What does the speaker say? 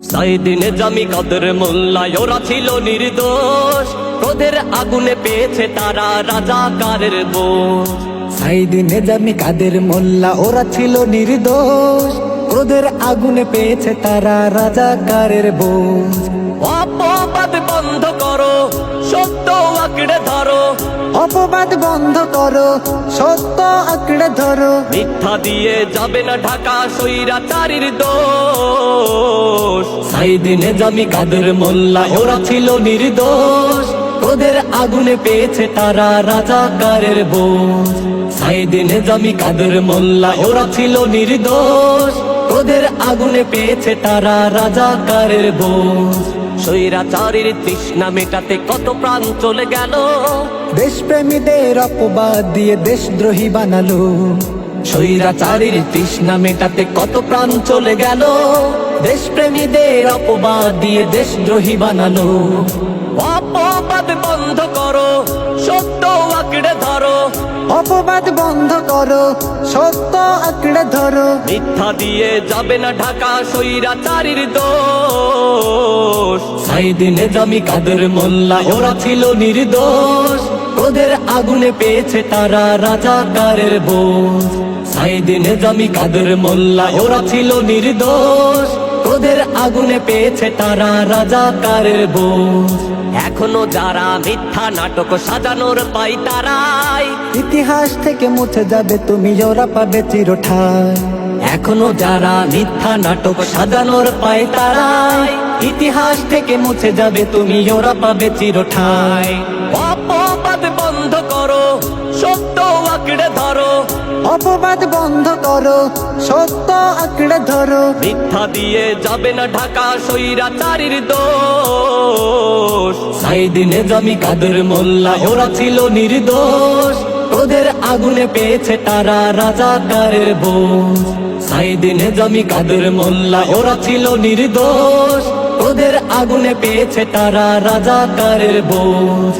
সাইদিনে জামি কাদের মোল্লায়, ওরা ছিল নির্দোষ। ক্রোধের আগুনে পেয়েছে তারা রাজাকারের বোঝ। সাইদি নেজামি কাদের মোল্লা, ওরা ছিল নির্দোষ। ক্রোধের আগুনে পেয়েছে তারা রাজাকারের বোঝ। অপবাদ বন্ধ করো, সত্য আঁকড়ে ধরো। অপবাদ বন্ধ করো, সত্য আঁকড়ে ধরো। মিথ্যা দিয়ে যাবে না ঢাকা সৈরাচারীর দোষ। সাইদিনে জামি কাদের মোল্লা, ওরা ছিল নির্দোষ। ওদের আগুনে পেয়েছে তারা রাজাকারের বোঝ। সাইদিনে জামি কাদের মোল্লা, ওরা ছিল নির্দোষ। ওদের আগুনে পেয়েছে তারা রাজাকারের বোঝ। সৈরাচারীর তৃষ্ণা মেটাতে কত প্রাণ চলে গেল। দেশপ্রেমীদের অপবাদ দিয়ে দেশদ্রোহী বানালো। স্বৈরাচারীর তৃষ্ণা মেটাতে কত প্রাণ চলে গেল। দেশপ্রেমীদের অপবাদ দিয়ে দেশদ্রোহী বানালো। অপবাদ বন্ধ করো সত্য অপবাদ বন্ধ করো, সত্য আঁকড়ে ধরো। মিথ্যা দিয়ে যাবে না ঢাকা সৈরাচারীর দোষ। সাইদিনে জামি কাদের মোল্লা, ওরা ছিল নির্দোষ। ওদের আগুনে পেয়েছে তারা রাজাকারের বোঝ। সাইদিনে জামি কাদের মোল্লা, ওরা ছিল নির্দোষ। ওদের আগুনে পেয়েছে তারা রাজাকারের বোঝ। এখনও যারা মিথ্যা নাটক সাজানোর পাই তারাই। ইতিহাস থেকে মুছে যাবে তুমি ওরা পাবে চিরঠায় এখনও যারা মিথ্যা নাটক সাজানোর পায় তারাই। ইতিহাস থেকে মুছে যাবে তুমি ওরা পাবে চিরঠায় অপবাদ বন্ধ করো সত্য আঁকড়ে ধরো। অপবাদ বন্ধ করো সত্য আঁকড়ে ধরো। মিথ্যা দিয়ে যাবে না ঢাকা সৈরাচারীর দোষ। সাইদিনে জামি কাদের মোল্লা ওরা ছিল নির্দোষ। ওদের আগুনে পেয়েছে তারা রাজাকারের বোঝ। সাইদিনে জামি কাদের মোল্লা ওরা ছিল নির্দোষ। ওদের আগুনে পেয়েছে তারা রাজাকারের বোঝ।